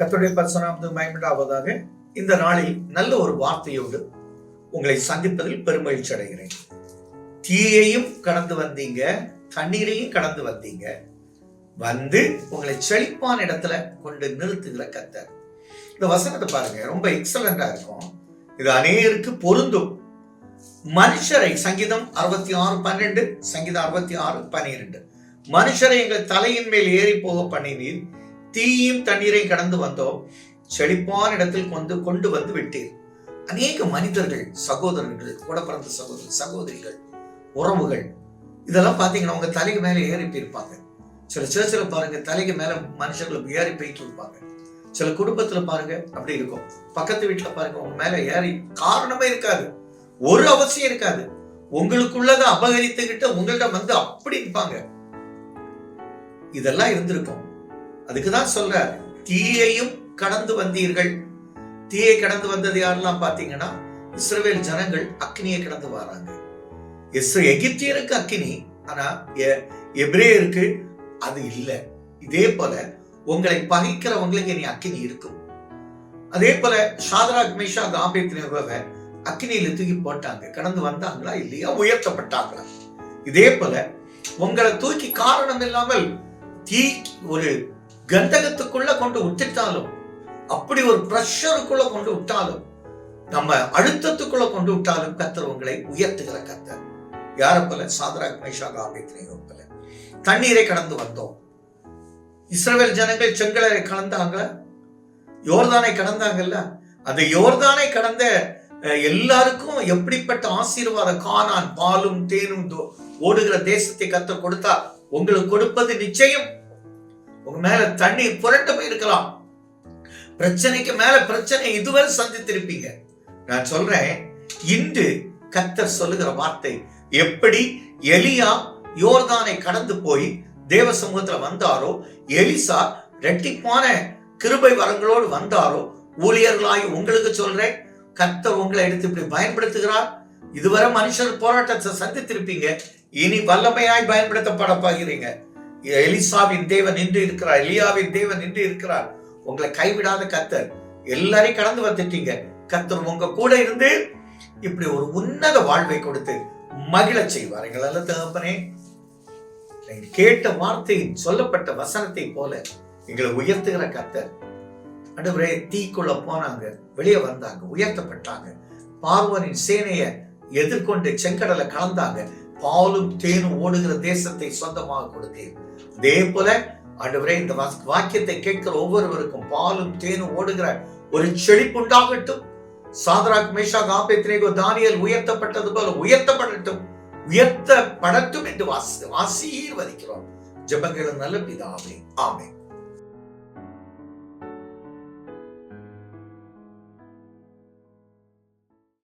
கத்துடைய பரிசுநாமத்து மயமிடாவதாக இந்த நாளில் நல்ல ஒரு வார்த்தையோடு உங்களை சந்திப்பதில் பெருமகிழ்ச்சி அடைகிறேன். தீயையும் கடந்து வந்தீங்க தண்ணீரையும் கடந்து வந்தீங்க. வந்து உங்களை செழிப்பான இடத்துல கொண்டு நிறுத்துகிற கத்தர் இந்த வசனத்தை பாருங்க ரொம்ப எக்ஸலண்டா இருக்கும். இது அநேகருக்கு பொருந்தும். மனுஷரை சங்கீதம் அறுபத்தி ஆறு பன்னெண்டு சங்கீதம் அறுபத்தி ஆறு பன்னிரெண்டு. மனுஷரை எங்கள் தலையின் மேல் ஏறி போக பண்ணினீர். தீயும் தண்ணீரையும் கடந்து வந்தோம் செழிப்பான இடத்தில் கொண்டு கொண்டு வந்து விட்டீர். அநேக மனிதர்கள் சகோதரர்கள் கூட பிறந்த சகோதரர் சகோதரிகள் உறவுகள் இதெல்லாம் பார்த்தீங்கன்னா உங்க தலைக்கு மேல ஏறி போயிருப்பாங்க. சில சேர்ச்சில் பாருங்க தலைக்கு மேல மனுஷங்களுக்கு ஏறி போயிட்டு இருப்பாங்க. சில குடும்பத்துல பாருங்க அப்படி இருக்கும். பக்கத்து வீட்டுல பாருங்க உங்க மேல ஏறி காரணமே இருக்காது. ஒரு அவசியம் இருக்காது. உங்களுக்குள்ளதை அபகரித்துக்கிட்டு உங்கள்ட்ட வந்து அப்படி இருப்பாங்க. இதெல்லாம் இருந்திருக்கும். அதுக்குதான் சொல்ற தீயையும் கடந்து வந்தீர்கள். தீயை கடந்து வந்தது யாரெல்லாம் பாத்தீங்கன்னா இஸ்ரேல் ஜனங்கள் அக்னியை கடந்து வராங்க. இஸ்ர எகிப்தியருக்கு அக்கினி ஆனா எ- அது இல்லை. இதே போல உங்களை பகைக்கிறவங்களுக்கு இனி அக்கினி இருக்கும். அதே போல ஷாதராக் மேஷா காபேத்னேகோவை அக்னியில தூக்கி போட்டாங்க. கடந்து வந்தாங்களா இல்லையா? உயர்த்தப்பட்டாங்களா? இதே போல உங்களை தூக்கி காரணம் இல்லாமல் தீ ஒரு கந்தகத்துக்குள்ள கொண்டு விட்டுட்டாலும் அப்படி ஒரு ப்ரெஷருக்குள்ள கொண்டு விட்டாலும் நம்ம அழுத்தத்துக்குள்ள கொண்டு விட்டாலும் கத்தர் உங்களை உயர்த்துகிற கத்தர் யார போல சாதராக் மைஷாக ஆபேத்னேகோ போல தண்ணீரை கடந்து வந்தோம். இஸ்ரேல் ஜனங்கள் செங்கலரை கலந்தாங்க. யோர்தானை கடந்தாங்கல்ல? அந்த யோர்தானை கடந்த எல்லாருக்கும் எப்படிப்பட்ட ஆசீர்வாதம்? காணான் பாலும் தேனும் தோ- ஓடுகிற தேசத்தை கத்தர் கொடுத்தா உங்களுக்கு கொடுப்பது நிச்சயம். உங்க மேல தண்ணி புரட்ட போயிருக்கலாம். பிரச்சனைக்கு மேல பிரச்சனை இதுவரை சந்தித்திருப்பீங்க. நான் சொல்றேன் இன்று கத்தர் சொல்லுகிற வார்த்தை எப்படி எலியா யோர்தானை கடந்து போய் தேவ சமூகத்துல வந்தாரோ எலிசா ரெட்டிப்பான கிருபை வரங்களோடு வந்தாரோ ஊழியர்களாகி உங்களுக்கு சொல்றேன் கத்தர் உங்களை எடுத்து இப்படி பயன்படுத்துகிறார். இதுவரை மனுஷர் போராட்டத்தை சந்தித்திருப்பீங்க இனி வல்லமையாய் பயன்படுத்தப்பட போகிறீங்க. எலிசாவின் தேவன் நின்று இருக்கிறார் எலியாவின் தேவன் நின்று இருக்கிறார். உங்களை கைவிடாத கத்தர் எல்லாரையும் கடந்து வந்துட்டீங்க. கத்தர் உங்க கூட இருந்து இப்படி ஒரு உன்னத வாழ்வை கொடுத்து மகிழ செய்வார். எங்களெல்லாம் தகப்பனே கேட்ட வார்த்தையின் சொல்லப்பட்ட வசனத்தை போல எங்களை உயர்த்துகிற கத்தர் அடுவரே தீக்குள்ள போனாங்க வெளியே வந்தாங்க உயர்த்தப்பட்டாங்க. பார்வனின் சேனைய எதிர்கொண்டு செங்கடலை கலந்தாங்க. பாலும் தேனும் ஓடுகிற தேசத்தை சொந்தமாக கொடுத்தீர் அதே போல ஆண்டவரே இந்த வாக்கியத்தை கேட்கிற ஒவ்வொருவருக்கும் பாலும் தேனும் ஓடுகிற ஒரு செழிப்புண்டாகட்டும் சாதராக் மேஷா காபேத்ரேகோ தானியல் உயர்த்தப்பட்டது போல உயர்த்தப்படட்டும். உயர்த்தப்படட்டும் என்று வாசி ஆசீர்வதிக்கிறோம். ஜபங்களும் நல்ல பிதாவே. ஆமே